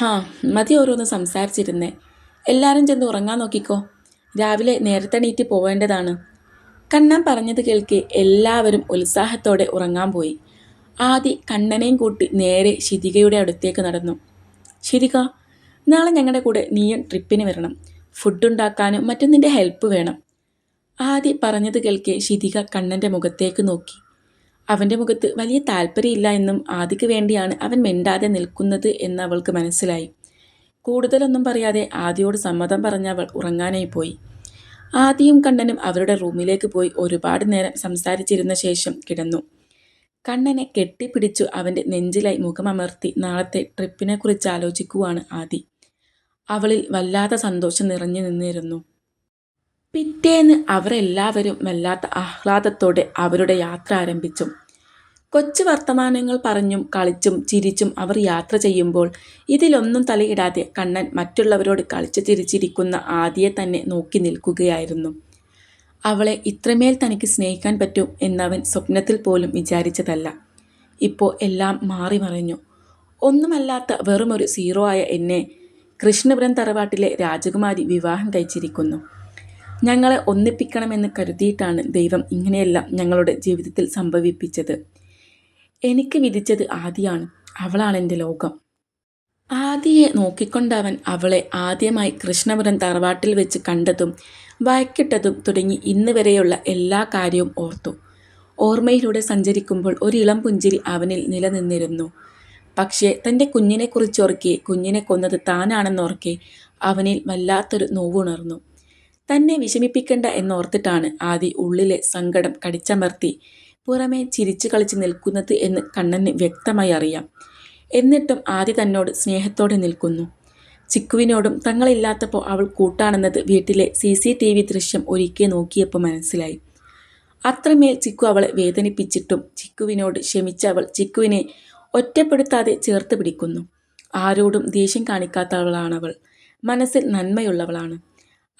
ഹാ മതി ഓരോന്ന് സംസാരിച്ചിരുന്നേ. എല്ലാവരും ചെന്ന് ഉറങ്ങാൻ നോക്കിക്കോ. രാവിലെ നേരത്തെ എണീറ്റ് പോവേണ്ടതാണ്. കണ്ണൻ പറഞ്ഞത് കേൾക്കെ എല്ലാവരും ഉത്സാഹത്തോടെ ഉറങ്ങാൻ പോയി. ആദി കണ്ണനെയും കൂട്ടി നേരെ ശിതികയുടെ അടുത്തേക്ക് നടന്നു. ശിതിക നാളെ ഞങ്ങളുടെ കൂടെ നീയും ട്രിപ്പിന് വരണം. ഫുഡ് ഉണ്ടാക്കാനും മറ്റും നിന്റെ ഹെൽപ്പ് വേണം. ആദി പറഞ്ഞത് കേൾക്കെ ശിതിക കണ്ണന്റെ മുഖത്തേക്ക് നോക്കി. അവന്റെ മുഖത്ത് വലിയ താല്പര്യമില്ല എന്നും ആദിക്ക് വേണ്ടിയാണ് അവൻ മിണ്ടാതെ നിൽക്കുന്നത് എന്ന് അവൾക്ക് മനസ്സിലായി. കൂടുതലൊന്നും പറയാതെ ആദിയോട് സമ്മതം പറഞ്ഞ അവൾ ഉറങ്ങാനായി പോയി. ആദിയും കണ്ണനും അവരുടെ റൂമിലേക്ക് പോയി ഒരുപാട് നേരം സംസാരിച്ചിരുന്ന ശേഷം കിടന്നു. കണ്ണനെ കെട്ടിപ്പിടിച്ചു അവന്റെ നെഞ്ചിലായി മുഖമമർത്തി നാളത്തെ ട്രിപ്പിനെക്കുറിച്ച് ആലോചിക്കുവാണ് ആദി. അവളിൽ വല്ലാത്ത സന്തോഷം നിറഞ്ഞു നിന്നിരുന്നു. പിറ്റേന്ന് അവരെല്ലാവരും വല്ലാത്ത ആഹ്ലാദത്തോടെ അവരുടെ യാത്ര ആരംഭിച്ചു. കൊച്ചു വർത്തമാനങ്ങൾ പറഞ്ഞും കളിച്ചും ചിരിച്ചും അവർ യാത്ര ചെയ്യുമ്പോൾ ഇതിലൊന്നും തലയിടാതെ കണ്ണൻ മറ്റുള്ളവരോട് കളിച്ചു ചിരിച്ചിരിക്കുന്ന ആദിയെ തന്നെ നോക്കി നിൽക്കുകയായിരുന്നു. അവളെ ഇത്രമേൽ തനിക്ക് സ്നേഹിക്കാൻ പറ്റും എന്നവൻ സ്വപ്നത്തിൽ പോലും വിചാരിച്ചതല്ല. ഇപ്പോൾ എല്ലാം മാറി മറിഞ്ഞു. ഒന്നുമല്ലാത്ത വെറുമൊരു സീറോ ആയ എന്നെ കൃഷ്ണപുരം തറവാട്ടിലെ രാജകുമാരി വിവാഹം കഴിച്ചിരിക്കുന്നു. ഞങ്ങളെ ഒന്നിപ്പിക്കണമെന്ന് കരുതിയിട്ടാണ് ദൈവം ഇങ്ങനെയെല്ലാം ഞങ്ങളുടെ ജീവിതത്തിൽ സംഭവിപ്പിച്ചത്. എനിക്ക് വിധിച്ചത് ആദിയാണ്. അവളാണ് എന്റെ ലോകം. ആദിയെ നോക്കിക്കൊണ്ടവൻ അവളെ ആദ്യമായി കൃഷ്ണപുരം തറവാട്ടിൽ വെച്ച് കണ്ടതും വയക്കിട്ടതും തുടങ്ങി ഇന്ന് വരെയുള്ള എല്ലാ കാര്യവും ഓർത്തു. ഓർമ്മയിലൂടെ സഞ്ചരിക്കുമ്പോൾ ഒരു ഇളം പുഞ്ചിരി അവനിൽ നിലനിന്നിരുന്നു. പക്ഷേ തന്റെ കുഞ്ഞിനെക്കുറിച്ചോർക്കെ കുഞ്ഞിനെ കൊന്നത് താനാണെന്നോർക്കെ അവനിൽ വല്ലാത്തൊരു നോവുണർന്നു. തന്നെ വിഷമിപ്പിക്കണ്ട എന്നോർത്തിട്ടാണ് ആദി ഉള്ളിലെ സങ്കടം കടിച്ചമർത്തി പുറമേ ചിരിച്ചു കളിച്ച് നിൽക്കുന്നത് എന്ന് കണ്ണന് വ്യക്തമായി അറിയാം. എന്നിട്ടും ആദി തന്നോട് സ്നേഹത്തോടെ നിൽക്കുന്നു. ചിക്കുവിനോടും തങ്ങളില്ലാത്തപ്പോൾ അവൾ കൂട്ടാണെന്നത് വീട്ടിലെ സി സി ടി വി ദൃശ്യം ഒരിക്കൽ നോക്കിയപ്പോൾ മനസ്സിലായി. അത്രമേൽ ചിക്കു അവളെ വേദനിപ്പിച്ചിട്ടും ചിക്കുവിനോട് ക്ഷമിച്ച അവൾ ചിക്കുവിനെ ഒറ്റപ്പെടുത്താതെ ചേർത്ത് പിടിക്കുന്നു. ആരോടും ദേഷ്യം കാണിക്കാത്തവളാണവൾ. മനസ്സിൽ നന്മയുള്ളവളാണ്.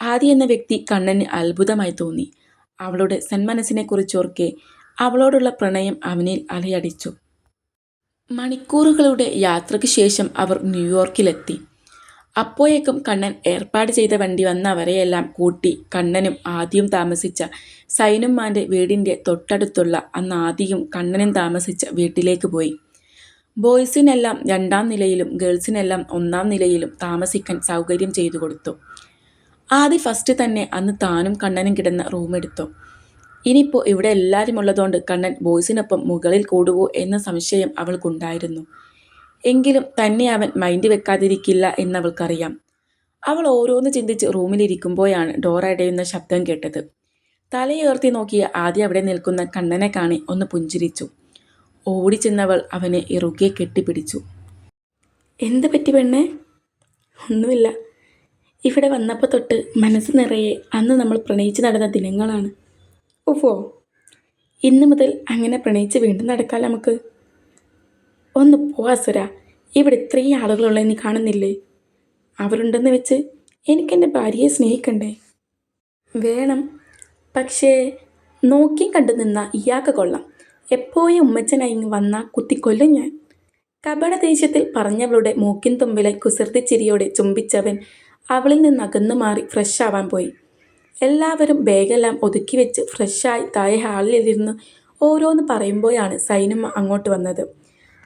ആദി എന്ന വ്യക്തി കണ്ണന് അത്ഭുതമായി തോന്നി. അവളുടെ സന്മനസ്സിനെക്കുറിച്ചോർക്കെ അവളോടുള്ള പ്രണയം അവനിൽ അലയടിച്ചു. മണിക്കൂറുകളുടെ യാത്രയ്ക്ക് ശേഷം അവർ ന്യൂയോർക്കിലെത്തി. അപ്പോഴേക്കും കണ്ണൻ ഏർപ്പാട് ചെയ്ത വണ്ടി വന്നവരെയെല്ലാം കൂട്ടി കണ്ണനും ആദ്യം താമസിച്ച സൈനുമാന്റെ വീടിന്റെ തൊട്ടടുത്തുള്ള അന്ന് ആദ്യം കണ്ണനും താമസിച്ച വീട്ടിലേക്ക് പോയി. ബോയ്സിനെല്ലാം രണ്ടാം നിലയിലും ഗേൾസിനെല്ലാം ഒന്നാം നിലയിലും താമസിക്കാൻ സൗകര്യം ചെയ്തു കൊടുത്തു. ആദ്യ ഫസ്റ്റ് തന്നെ അന്ന് താനും കണ്ണനും കിടന്ന റൂം എടുത്തു. ഇനിയിപ്പോൾ ഇവിടെ എല്ലാവരും ഉള്ളതുകൊണ്ട് കണ്ണൻ ബോയ്സിനൊപ്പം മുകളിൽ കൂടുവോ എന്ന സംശയം അവൾക്കുണ്ടായിരുന്നു. എങ്കിലും തന്നെ അവൻ മൈൻഡ് വെക്കാതിരിക്കില്ല എന്നവൾക്കറിയാം. അവൾ ഓരോന്ന് ചിന്തിച്ച് റൂമിലിരിക്കുമ്പോഴാണ് ഡോർ അടയുന്ന ശബ്ദം കേട്ടത്. തലയുയർത്തി നോക്കിയ ആദ്യം അവിടെ നിൽക്കുന്ന കണ്ണനെ കാണി ഒന്ന് പുഞ്ചിരിച്ചു. ഓടി ചെന്നവൾ അവനെ ഇറുകെ കെട്ടിപ്പിടിച്ചു. എന്ത് പറ്റി പെണ്ണേ? ഒന്നുമില്ല. ഇവിടെ വന്നപ്പോൾ തൊട്ട് മനസ്സ് നിറയെ അന്ന് നമ്മൾ പ്രണയിച്ച് നടന്ന ദിനങ്ങളാണ്. ഓഫോ ഇന്ന് മുതൽ അങ്ങനെ പ്രണയിച്ച് വീണ്ടും നടക്കാം നമുക്ക്? ഒന്ന് പോവാ സുര ഇവിടെ ഇത്രയും ആളുകളുള്ള നീ കാണുന്നില്ലേ? അവരുണ്ടെന്ന് വെച്ച് എനിക്കെന്റെ ഭാര്യയെ സ്നേഹിക്കണ്ടേ? വേണം. പക്ഷേ നോക്കി കണ്ടു നിന്ന ഇയാൾക്ക് കൊള്ളാം. എപ്പോഴും ഉമ്മച്ചനായി വന്ന കുത്തിക്കൊല്ലും ഞാൻ. കപട ദേഷ്യത്തിൽ പറഞ്ഞവളുടെ മൂക്കിൻ തുമ്പിലെ കുസൃതിച്ചിരിയോടെ ചുംബിച്ചവൻ അവളിൽ നിന്ന് അകന്നു മാറി ഫ്രഷ് ആവാൻ പോയി. എല്ലാവരും ബാഗെല്ലാം ഒതുക്കി വെച്ച് ഫ്രഷായി താഴെ ഹാളിലിരുന്ന് ഓരോന്ന് പറയുമ്പോഴാണ് സൈനമ്മ അങ്ങോട്ട് വന്നത്.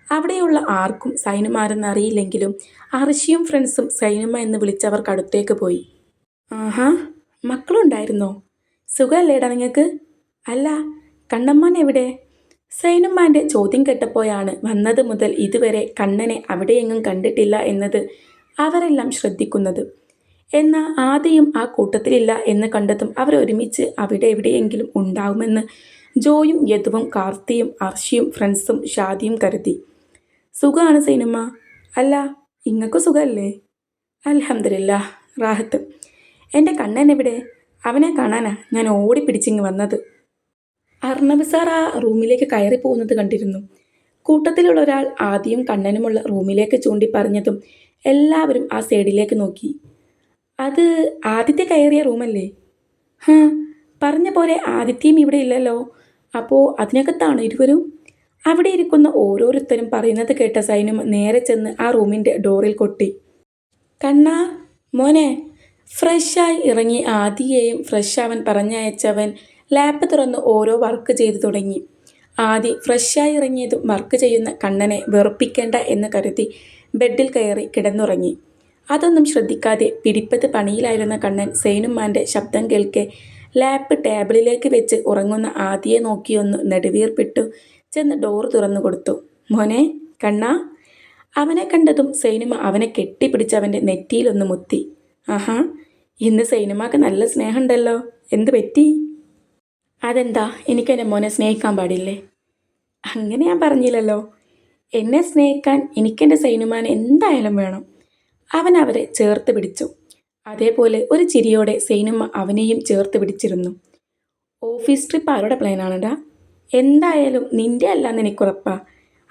അവിടെയുള്ള ആർക്കും സൈനുമാരെന്ന് അറിയില്ലെങ്കിലും അർഷിയും ഫ്രണ്ട്സും സൈനമ്മ എന്ന് വിളിച്ചവർക്ക് അടുത്തേക്ക് പോയി. ആഹാ മക്കളുണ്ടായിരുന്നോ? സുഖമല്ലേടാ നിങ്ങൾക്ക് അല്ല കണ്ണമ്മാൻ എവിടെ? സൈനമ്മാന്റെ ചോദ്യം കേട്ടപ്പോഴാണ് വന്നത് മുതൽ ഇതുവരെ കണ്ണനെ അവിടെയെങ്ങും കണ്ടിട്ടില്ല എന്നത് അവരെല്ലാം ശ്രദ്ധിക്കുന്നത്. എന്നാൽ ആദ്യം ആ കൂട്ടത്തിലില്ല എന്ന് കണ്ടതും അവരൊരുമിച്ച് അവിടെ എവിടെയെങ്കിലും ഉണ്ടാവുമെന്ന് ജോയും യദുവും കാർത്തിയും അർഷിയും ഫ്രണ്ട്സും ഷാദിയും കരുതി. സുഖമാണ് സിനിമ അല്ല ഇങ്ങക്ക് സുഖമല്ലേ അലഹമില്ല റാഹത്ത്. എന്റെ കണ്ണൻ എവിടെ? അവനെ കാണാനാ ഞാൻ ഓടി പിടിച്ചിങ്ങ് വന്നത്. അർണബ് സാർ ആ റൂമിലേക്ക് കയറി പോകുന്നത് കണ്ടിരുന്നു. കൂട്ടത്തിലുള്ള ഒരാൾ ആദ്യം കണ്ണനുമുള്ള റൂമിലേക്ക് ചൂണ്ടി പറഞ്ഞതും എല്ലാവരും ആ സൈഡിലേക്ക് നോക്കി. അത് ആദിത്യ കയറിയ റൂമല്ലേ? ഹാ പറഞ്ഞ പോലെ ആദിത്യം ഇവിടെ ഇല്ലല്ലോ. അപ്പോൾ അതിനകത്താണ് ഇരുവരും? അവിടെ ഇരിക്കുന്ന ഓരോരുത്തരും പറയുന്നത് കേട്ട സൈനും നേരെ ചെന്ന് ആ റൂമിന്റെ ഡോറിൽ കൊട്ടി. കണ്ണാ മോനെ ഫ്രഷായി ഇറങ്ങി ആദിയെയും അവൻ പറഞ്ഞയച്ചവൻ ലാപ്പ് തുറന്ന് ഓരോ വർക്ക് ചെയ്തു തുടങ്ങി. ആദി ഫ്രഷായി ഇറങ്ങിയതും വർക്ക് ചെയ്യുന്ന കണ്ണനെ വെറുപ്പിക്കേണ്ട എന്ന് കരുതി ബെഡിൽ കയറി കിടന്നുറങ്ങി. അതൊന്നും ശ്രദ്ധിക്കാതെ പിടിപ്പത് പണിയിലായിരുന്ന കണ്ണൻ സേനുമാന്റെ ശബ്ദം കേൾക്കെ. ലാപ്പ് ടേബിളിലേക്ക് വെച്ച് ഉറങ്ങുന്ന ആദിയെ നോക്കിയൊന്ന് നെടുവീർപ്പിട്ടു. ചെന്ന് ഡോർ തുറന്നു കൊടുത്തു. മോനെ കണ്ണ. അവനെ കണ്ടതും സൈനുമ അവനെ കെട്ടിപ്പിടിച്ച് അവന്റെ നെറ്റിയിലൊന്ന് മുത്തി. ആഹാ ഇന്ന് സൈനുമാക്ക് നല്ല സ്നേഹമുണ്ടല്ലോ. എന്ത് പറ്റി? അതെന്താ? എനിക്കെന്റെ മോനെ സ്നേഹിക്കാൻ പാടില്ലേ? അങ്ങനെ ഞാൻ പറഞ്ഞില്ലല്ലോ. എന്നെ സ്നേഹിക്കാൻ എനിക്കെന്റെ സൈനുമാനെ എന്തായാലും വേണം. അവൻ അവരെ ചേർത്ത് പിടിച്ചു. അതേപോലെ ഒരു ചിരിയോടെ സെയിനുമ്മ അവനെയും ചേർത്ത് പിടിച്ചിരുന്നു. ഓഫീസ് ട്രിപ്പ് ആരുടെ പ്ലാനാണെടാ എന്തായാലും നിന്റെ അല്ലാന്ന് എനിക്കുറപ്പാ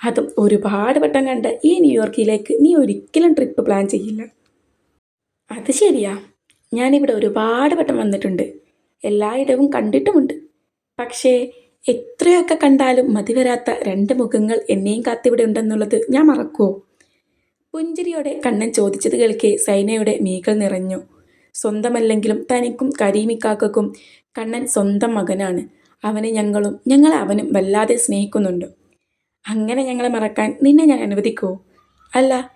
അതും ഒരുപാട് വട്ടം കണ്ട് ഈ ന്യൂയോർക്കിലേക്ക് നീ ഒരിക്കലും ട്രിപ്പ് പ്ലാൻ ചെയ്യില്ല. അത് ശരിയാ. ഞാനിവിടെ ഒരുപാട് വട്ടം വന്നിട്ടുണ്ട്. എല്ലായിടവും കണ്ടിട്ടുമുണ്ട്. പക്ഷേ എത്രയൊക്കെ കണ്ടാലും മതിവരാത്ത രണ്ട് മുഖങ്ങൾ എന്നെയും കാത്തിവിടെ ഉണ്ടെന്നുള്ളത് ഞാൻ മറക്കുമോ പുഞ്ചിരിയോടെ കണ്ണൻ ചോദിച്ചത് കേൾക്കെ സൈനയുടെ മീകൾ നിറഞ്ഞു. സ്വന്തമല്ലെങ്കിലും തനിക്കും കരീമിക്കാക്കും കണ്ണൻ സ്വന്തം മകനാണ്. അവനെ ഞങ്ങളും ഞങ്ങളെ അവനും വല്ലാതെ സ്നേഹിക്കുന്നുണ്ട്. അങ്ങനെ ഞങ്ങളെ മറക്കാൻ നിന്നെ ഞാൻ അനുവദിക്കൂ? അല്ല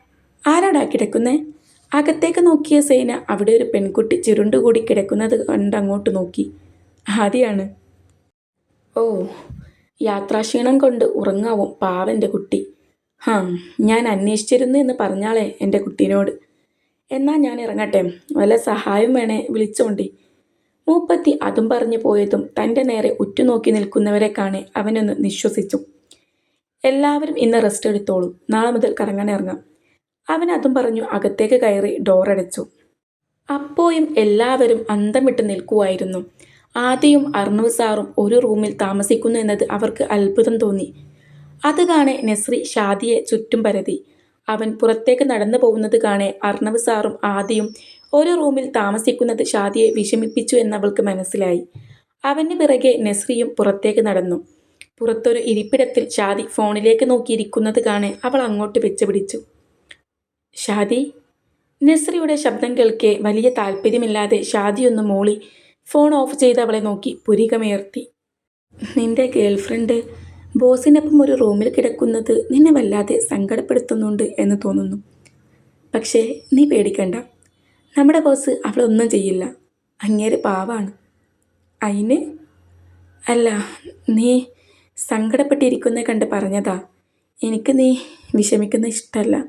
ആരാടാ കിടക്കുന്നേ? അകത്തേക്ക് നോക്കിയ സേന അവിടെ ഒരു പെൺകുട്ടി ചുരുണ്ടുകൂടി കിടക്കുന്നത് കണ്ട് അങ്ങോട്ട് നോക്കി. ആദ്യാണ്. ഓ യാത്രാക്ഷീണം കൊണ്ട് ഉറങ്ങാവും പാവന്റെ കുട്ടി. ഹാ ഞാൻ അന്വേഷിച്ചിരുന്നു എന്ന് പറഞ്ഞാളെ എന്റെ കുട്ടീനോട്. എന്നാൽ ഞാൻ ഇറങ്ങട്ടെ വല്ല സഹായം വേണേ വിളിച്ചോണ്ടി. മൂപ്പത്തി അതും പറഞ്ഞു പോയതും തന്റെ നേരെ ഉറ്റുനോക്കി നിൽക്കുന്നവരെ കാണെ അവനൊന്ന് നിശ്വസിച്ചു. എല്ലാവരും ഇന്ന് റെസ്റ്റ് എടുത്തോളൂ. നാളെ മുതൽ കറങ്ങാൻ ഇറങ്ങാം. അവൻ അതും പറഞ്ഞു അകത്തേക്ക് കയറി ഡോറടച്ചു അപ്പോയും എല്ലാവരും അന്തം വിട്ട് നിൽക്കുമായിരുന്നു ആദ്യയും അർണവ് സാറും ഒരു റൂമിൽ താമസിക്കുന്നു എന്നത് അവർക്ക് അത്ഭുതം തോന്നി. അത് കാണെ നെസ്രി ഷാദിയെ ചുറ്റും പരതി. അവൻ പുറത്തേക്ക് നടന്നു പോകുന്നത് കാണെ അർണവ് സാറും ആദിയും ഒരു റൂമിൽ താമസിക്കുന്നത് ഷാദിയെ വിഷമിപ്പിച്ചു എന്നവൾക്ക് മനസ്സിലായി. അവന് പിറകെ നെസ്രിയും പുറത്തേക്ക് നടന്നു. പുറത്തൊരു ഇരിപ്പിടത്തിൽ ഷാദി ഫോണിലേക്ക് നോക്കിയിരിക്കുന്നത് കാണെ അവൾ അങ്ങോട്ട് വെച്ച് പിടിച്ചു ഷാദി? നെസ്രിയുടെ ശബ്ദം കേൾക്കെ വലിയ താല്പര്യമില്ലാതെ ഒന്ന് മൂളി ഫോൺ ഓഫ് ചെയ്ത് അവളെ നോക്കി പുരികമേർത്തി. നിന്റെ ഗേൾഫ്രണ്ട് ബോസിനൊപ്പം ഒരു റൂമിൽ കിടക്കുന്നത് നിന്നെ വല്ലാതെ സങ്കടപ്പെടുത്തുന്നുണ്ട് എന്ന് തോന്നുന്നു. പക്ഷേ നീ പേടിക്കണ്ട. നമ്മുടെ ബോസ് അവളൊന്നും ചെയ്യില്ല. അങ്ങേര് പാവാണ്. അതിന് അല്ല നീ സങ്കടപ്പെട്ടിരിക്കുന്ന കണ്ട് പറഞ്ഞതാ. എനിക്ക് നീ വിഷമിക്കുന്ന ഇഷ്ടമല്ല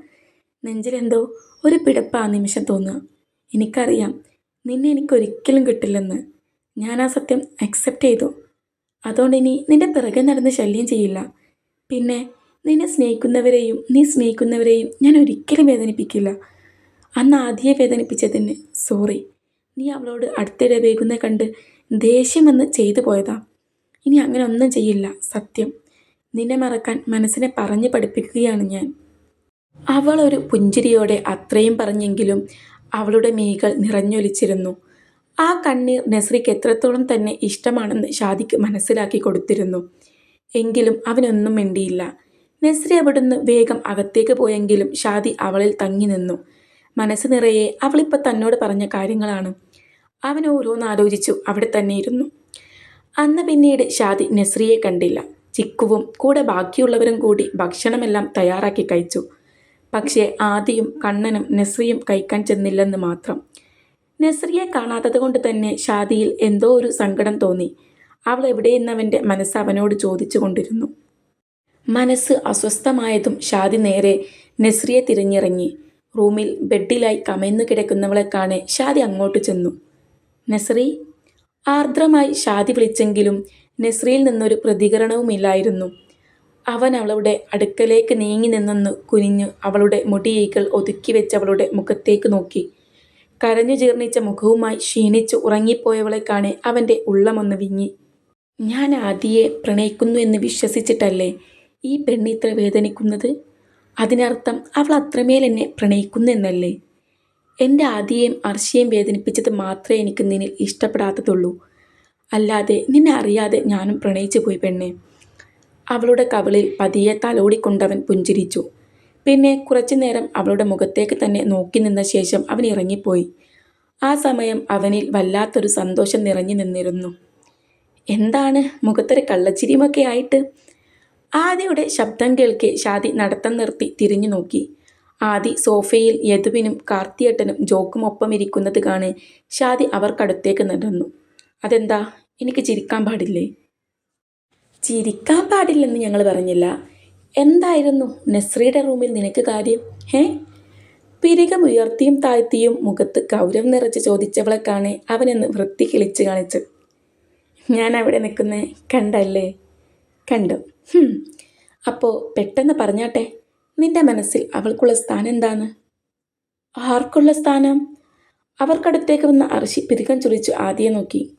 നെഞ്ചിലെന്തോ ഒരു പിടപ്പ് ആ നിമിഷം തോന്നുക. എനിക്കറിയാം നിന്നെ എനിക്കൊരിക്കലും കിട്ടില്ലെന്ന്. ഞാൻ ആ സത്യം അക്സെപ്റ്റ് ചെയ്തു? അതുകൊണ്ട് ഇനി നിന്റെ പിറകെ നടന്ന് ശല്യം ചെയ്യില്ല. പിന്നെ നിന്നെ സ്നേഹിക്കുന്നവരെയും നീ സ്നേഹിക്കുന്നവരെയും ഞാൻ ഒരിക്കലും വേദനിപ്പിക്കില്ല. അന്ന് ആദ്യയെ വേദനിപ്പിച്ചതിന് സോറി നീ അവളോട് അടുത്തിടെ വേഗുന്ന കണ്ട് ദേഷ്യം വന്ന് ചെയ്തു പോയതാ. ഇനി അങ്ങനെ ഒന്നും ചെയ്യില്ല സത്യം. നിന്നെ മറക്കാൻ മനസ്സിനെ പറഞ്ഞു പഠിപ്പിക്കുകയാണ് ഞാൻ. അവൾ ഒരു പുഞ്ചിരിയോടെ അത്രയും പറഞ്ഞെങ്കിലും അവളുടെ മീകൾ നിറഞ്ഞൊലിച്ചിരുന്നു. ആ കണ്ണീർ നസ്രിക്ക് എത്രത്തോളം തന്നെ ഇഷ്ടമാണെന്ന് ഷാദിക്ക് മനസ്സിലാക്കി കൊടുത്തിരുന്നു. എങ്കിലും അവനൊന്നും മിണ്ടിയില്ല. നസ്രി അവിടുന്ന് വേഗം അകത്തേക്ക് പോയെങ്കിലും ഷാദി അവളിൽ തങ്ങി നിന്നു. മനസ്സ് നിറയെ അവളിപ്പോൾ തന്നോട് പറഞ്ഞ കാര്യങ്ങളാണ്. അവൻ ഓരോന്ന് ആലോചിച്ചു അവിടെ തന്നെ ഇരുന്നു. അന്ന് പിന്നീട് ഷാദി നസ്രിയെ കണ്ടില്ല. ചിക്കുവും കൂടെ ബാക്കിയുള്ളവരും കൂടി ഭക്ഷണമെല്ലാം തയ്യാറാക്കി കഴിച്ചു. പക്ഷേ ആദിയും കണ്ണനും നസ്രിയും കഴിക്കാൻ ചെന്നില്ലെന്ന് മാത്രം. നസ്രിയെ കാണാത്തത് കൊണ്ട് തന്നെ ഷാദിയിൽ എന്തോ ഒരു സങ്കടം തോന്നി. അവൾ എവിടെയെന്നവന്റെ മനസ്സ് അവനോട് ചോദിച്ചു കൊണ്ടിരുന്നു. മനസ്സ് അസ്വസ്ഥമായതും ഷാദി നേരെ നസ്രിയെ തിരിഞ്ഞിറങ്ങി. റൂമിൽ ബെഡിലായി കമന്നു കിടക്കുന്നവളെ കാണെ ഷാദി അങ്ങോട്ട് ചെന്നു. നസ്രി ആർദ്രമായി ഷാദി വിളിച്ചെങ്കിലും നസ്രിയിൽ നിന്നൊരു പ്രതികരണവുമില്ലായിരുന്നു അവൻ അവളുടെ അടുക്കലേക്ക് നീങ്ങി നിന്നൊന്ന് കുനിഞ്ഞു അവളുടെ മുടിയേകൾ ഒതുക്കി വെച്ച് അവളുടെ മുഖത്തേക്ക് നോക്കി. കരഞ്ഞു ജീർണിച്ച മുഖവുമായി ക്ഷീണിച്ച് ഉറങ്ങിപ്പോയവളെ കാണെ അവന്റെ ഉള്ളമൊന്ന് വിങ്ങി. ഞാൻ ആദിയെ പ്രണയിക്കുന്നു എന്ന് വിശ്വസിച്ചിട്ടല്ലേ ഈ പെണ്ണി ഇത്ര വേദനിക്കുന്നത്? അതിനർത്ഥം അവൾ അത്രമേൽ എന്നെ പ്രണയിക്കുന്നു എന്നല്ലേ? എന്റെ ആദിയെയും അർഷിയെയും വേദനിപ്പിച്ചത് മാത്രമേ എനിക്ക് നിന്നിൽ ഇഷ്ടപ്പെടാത്തതുള്ളൂ. അല്ലാതെ നിന്നെ അറിയാതെ ഞാനും പ്രണയിച്ചു പോയി പെണ്ണെ. അവളുടെ കവളിൽ പതിയെ തലോടിക്കൊണ്ടവൻ പുഞ്ചിരിച്ചു. പിന്നെ കുറച്ചു നേരം അവളുടെ മുഖത്തേക്ക് തന്നെ നോക്കി നിന്ന ശേഷം അവൻ ഇറങ്ങിപ്പോയി. ആ സമയം അവനിൽ വല്ലാത്തൊരു സന്തോഷം നിറഞ്ഞു നിന്നിരുന്നു. എന്താണ്? മുഖത്തൊരു കള്ളച്ചിരിയുമൊക്കെ ആയിട്ട്? ആദിയുടെ ശബ്ദം കേൾക്കെ ഷാദി നടത്തം നിർത്തി തിരിഞ്ഞു നോക്കി. ആദി സോഫയിൽ യദുവിനും കാർത്തിയേട്ടനും ജോക്കും ഒപ്പം ഇരിക്കുന്നത് കാണെ ഷാദി അവർക്കടുത്തേക്ക് നടന്നു. അതെന്താ? എനിക്ക് ചിരിക്കാൻ പാടില്ലേ? ചിരിക്കാൻ പാടില്ലെന്ന് ഞങ്ങൾ പറഞ്ഞില്ല. എന്തായിരുന്നു നസ്രിയുടെ റൂമിൽ നിനക്ക് കാര്യം? ഹേ? പിരികം ഉയർത്തിയും താഴ്ത്തിയും മുഖത്ത് ഗൗരവം നിറച്ച് ചോദിച്ചവളെ കാണെ അവനെന്ന് വൃത്തി കിളിച്ച് കാണിച്ചു. ഞാൻ അവിടെ നിൽക്കുന്നേ കണ്ടല്ലേ? കണ്ടു. അപ്പോൾ പെട്ടെന്ന് പറഞ്ഞാട്ടെ നിന്റെ മനസ്സിൽ അവൾക്കുള്ള സ്ഥാനം എന്താണ്? ആർക്കുള്ള സ്ഥാനം? അവർക്കടുത്തേക്ക് വന്ന അർഷി പിരികം ചുളിച്ചു ആദ്യം നോക്കി.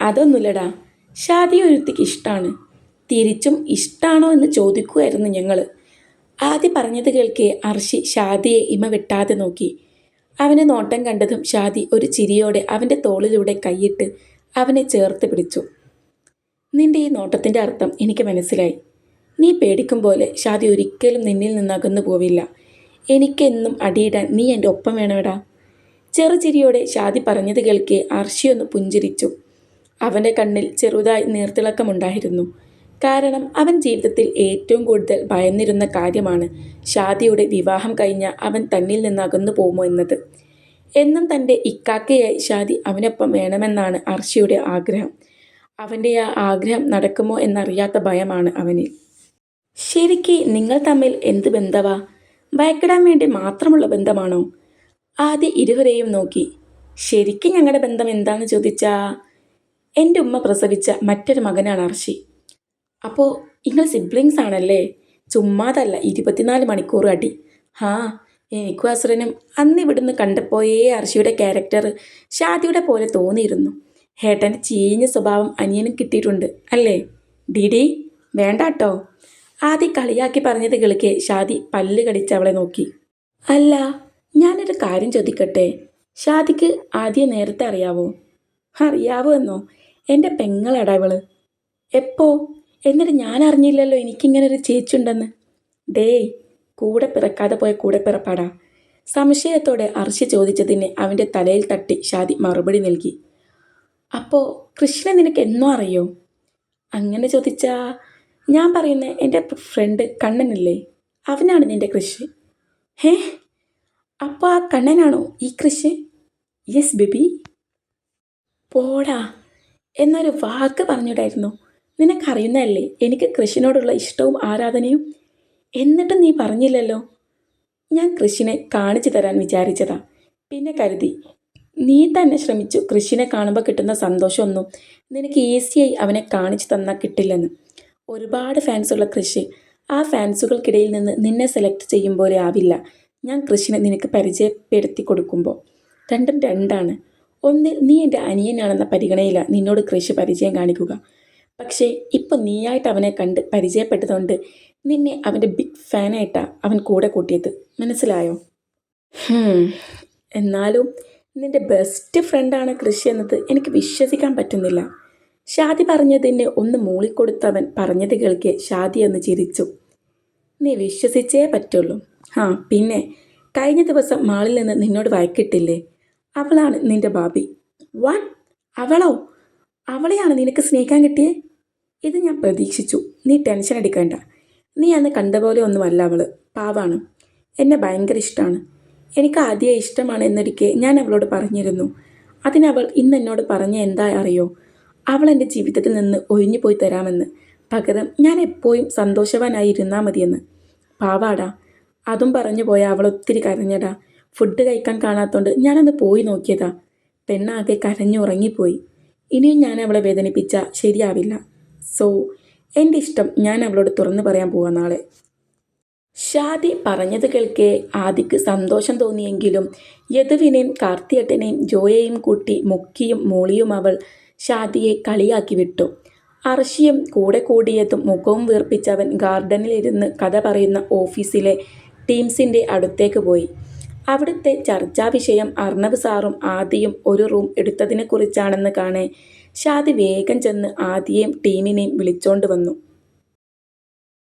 അതൊന്നുമില്ലടാ. ഷാദിയൊരുത്തിക്ക് ഇഷ്ടമാണ് തിരിച്ചും ഇഷ്ടാണോ എന്ന് ചോദിക്കുമായിരുന്നു ഞങ്ങൾ ആദ്യ പറഞ്ഞത് കേൾക്കെ അർഷി ഷാദിയെ ഇമ വെട്ടാതെ നോക്കി. അവനെ നോട്ടം കണ്ടതും ഷാദി ഒരു ചിരിയോടെ അവന്റെ തോളിലൂടെ കൈയിട്ട് അവനെ ചേർത്ത് പിടിച്ചു. നിന്റെ ഈ നോട്ടത്തിന്റെ അർത്ഥം എനിക്ക് മനസ്സിലായി. നീ പേടിക്കും പോലെ ഷാദി ഒരിക്കലും നിന്നിൽ നിന്ന് അകന്നു പോവില്ല. എനിക്കെന്നും അടിയിടാൻ നീ എന്റെ ഒപ്പം വേണമെടാ. ചെറുചിരിയോടെ ഷാദി പറഞ്ഞത് കേൾക്കെ അർഷിയൊന്ന് പുഞ്ചിരിച്ചു. അവന്റെ കണ്ണിൽ ചെറുതായി നീർത്തിളക്കമുണ്ടായിരുന്നു. കാരണം അവൻ ജീവിതത്തിൽ ഏറ്റവും കൂടുതൽ ഭയന്നിരുന്ന കാര്യമാണ് ഷാദിയുടെ വിവാഹം കഴിഞ്ഞ അവൻ തന്നിൽ നിന്ന് അകന്നു പോകുമോ എന്നത്. എന്നും തന്റെ ഇക്കാക്കയായി ഷാദി അവനൊപ്പം വേണമെന്നാണ് അർഷിയുടെ ആഗ്രഹം. അവന്റെ ആ ആഗ്രഹം നടക്കുമോ എന്നറിയാത്ത ഭയമാണ് അവനിൽ. ശരിക്ക് നിങ്ങൾ തമ്മിൽ എന്ത് ബന്ധവാ? ഭയക്കിടാൻ വേണ്ടി മാത്രമുള്ള ബന്ധമാണോ? ആദ്യ ഇരുവരെയും നോക്കി. ശരിക്കും ഞങ്ങളുടെ ബന്ധം എന്താണെന്ന് ചോദിച്ചാ? എന്റെ ഉമ്മ പ്രസവിച്ച മറ്റൊരു മകനാണ് അർഷി. അപ്പോൾ നിങ്ങൾ സിബ്ലിങ്സ് ആണല്ലേ? ചുമ്മാതല്ല ഇരുപത്തിനാല് മണിക്കൂർ അടി. ഹാ എനിക്കും അസുരനും അന്ന് ഇവിടുന്ന് കണ്ടപ്പോയേ അർഷിയുടെ ക്യാരക്ടർ ഷാദിയുടെ പോലെ തോന്നിയിരുന്നു. ഹേട്ടന്റെ ചീഞ്ഞ സ്വഭാവം അനിയനും കിട്ടിയിട്ടുണ്ട് അല്ലേ? D DD വേണ്ടാട്ടോ. ആദി കളിയാക്കി പറഞ്ഞത് കളിക്ക് ഷാദി പല്ല് കടിച്ച് അവളെ നോക്കി. അല്ല ഞാനൊരു കാര്യം ചോദിക്കട്ടെ? ഷാദിക്ക് ആദ്യം നേരത്തെ അറിയാവോ? അറിയാവോ എന്നോ? എന്റെ പെങ്ങളടാ ഇവൾ. എപ്പോ? എന്നിട്ട് ഞാൻ അറിഞ്ഞില്ലല്ലോ എനിക്കിങ്ങനെ ഒരു ചേച്ചി ഉണ്ടെന്ന് ഡേയ് കൂടെ പിറക്കാതെ പോയ കൂടെ പിറപ്പാടാ. സംശയത്തോടെ അർഷി ചോദിച്ചതിന് അവന്റെ തലയിൽ തട്ടി ഷാദി മറുപടി നൽകി. അപ്പോൾ കൃഷ്ണൻ നിനക്ക് എന്നോ അറിയോ? അങ്ങനെ ചോദിച്ചാ ഞാൻ പറയുന്ന എന്റെ ഫ്രണ്ട് കണ്ണനല്ലേ? അവനാണ് നിന്റെ കൃഷി. ഹേ അപ്പോൾ ആ കണ്ണനാണോ ഈ കൃഷി? Yes baby. പോടാ എന്നൊരു വാക്ക് പറഞ്ഞിടായിരുന്നു നിനക്കറിയുന്നതല്ലേ? എനിക്ക് കൃഷിനോടുള്ള ഇഷ്ടവും ആരാധനയും? എന്നിട്ടും നീ പറഞ്ഞില്ലല്ലോ. ഞാൻ കൃഷിനെ കാണിച്ചു തരാൻ വിചാരിച്ചതാ. പിന്നെ കരുതി നീ തന്നെ ശ്രമിച്ചു കൃഷിനെ കാണുമ്പോൾ കിട്ടുന്ന സന്തോഷമൊന്നും നിനക്ക് ഈസിയായി അവനെ കാണിച്ചു തന്നാൽ കിട്ടില്ലെന്ന്. ഒരുപാട് ഫാൻസുള്ള കൃഷി ആ ഫാൻസുകൾക്കിടയിൽ നിന്ന് നിന്നെ സെലക്ട് ചെയ്യും പോലെ ആവില്ല. ഞാൻ കൃഷിനെ നിനക്ക് പരിചയപ്പെടുത്തി കൊടുക്കുമ്പോൾ രണ്ടും രണ്ടാണ്. ഒന്ന് നീ എന്റെ അനിയനാണെന്ന പരിഗണനയിലാണ് നിന്നോട് കൃഷി പരിചയം കാണിക്കുക. പക്ഷേ ഇപ്പം നീയായിട്ട് അവനെ കണ്ട് പരിചയപ്പെട്ടതുകൊണ്ട് നിന്നെ അവന്റെ ബിഗ് ഫാനായിട്ടാണ് അവൻ കൂടെ കൂട്ടിയത്. മനസ്സിലായോ? എന്നാലും നിന്റെ ബെസ്റ്റ് ഫ്രണ്ടാണ് കൃഷി എന്നത് എനിക്ക് വിശ്വസിക്കാൻ പറ്റുന്നില്ല. ഷാദി പറഞ്ഞതിനെ ഒന്ന് മൂളിക്കൊടുത്തവൻ പറഞ്ഞത് കേൾക്കെ ഷാദി എന്ന് ചിരിച്ചു. നീ വിശ്വസിച്ചേ പറ്റുള്ളൂ. ആ പിന്നെ കഴിഞ്ഞ ദിവസം മാളിൽ നിന്ന് നിന്നോട് വഴക്കിട്ടില്ലേ? അവളാണ് നിന്റെ ബാബി വാട്ട് അവളോ? അവളെയാണ് നിനക്ക് സ്നേഹിക്കാൻ കിട്ടിയേ? ഇത് ഞാൻ പ്രതീക്ഷിച്ചു. നീ ടെൻഷൻ അടിക്കേണ്ട. നീ അന്ന് കണ്ട പോലെ ഒന്നുമല്ല അവൾ. പാവാണ്. എന്നെ ഭയങ്കര ഇഷ്ടമാണ് എനിക്ക് ആദ്യമേ ഇഷ്ടമാണ് എന്നൊരിക്കെ ഞാൻ അവളോട് പറഞ്ഞിരുന്നു. അതിനവൾ ഇന്ന് എന്നോട് പറഞ്ഞ എന്താ അറിയോ? അവൾ എന്റെ ജീവിതത്തിൽ നിന്ന് ഒഴിഞ്ഞു പോയി തരാമെന്ന്. പകരം ഞാൻ എപ്പോഴും സന്തോഷവാനായി ഇരുന്നാൽ മതിയെന്ന്. പാവാടാ. അതും പറഞ്ഞു പോയ അവൾ ഒത്തിരി കരഞ്ഞടാ ഫുഡ് കഴിക്കാൻ കാണാത്തോണ്ട് ഞാനൊന്ന് പോയി നോക്കിയതാ. പെണ്ണാകെ കരഞ്ഞുറങ്ങിപ്പോയി. ഇനിയും ഞാൻ അവളെ വേദനിപ്പിച്ച ശരിയാവില്ല. സോ എന്റെ ഇഷ്ടം ഞാൻ അവളോട് തുറന്നു പറയാൻ പോവാ നാളെ. ഷാദി പറഞ്ഞത് കേൾക്കെ ആദിക്ക് സന്തോഷം തോന്നിയെങ്കിലും യദുവിനെയും കാർത്തിയേട്ടനെയും ജോയെയും കൂട്ടി മുക്കിയും മോളിയും അവൾ ഷാദിയെ കളിയാക്കി വിട്ടു. അർഷിയും കൂടെ കൂടിയതും മുഖവും വീർപ്പിച്ചവൻ ഗാർഡനിലിരുന്ന് കഥ പറയുന്ന ഓഫീസിലെ ടീംസിന്റെ അടുത്തേക്ക് പോയി. അവിടുത്തെ ചർച്ചാ വിഷയം അർണവ് സാറും ആദിയും ഒരു റൂം എടുത്തതിനെക്കുറിച്ചാണെന്ന് കാണെ ഷാദി വേഗം ചെന്ന് ആദിയെയും ടീമിനെയും വിളിച്ചോണ്ട് വന്നു.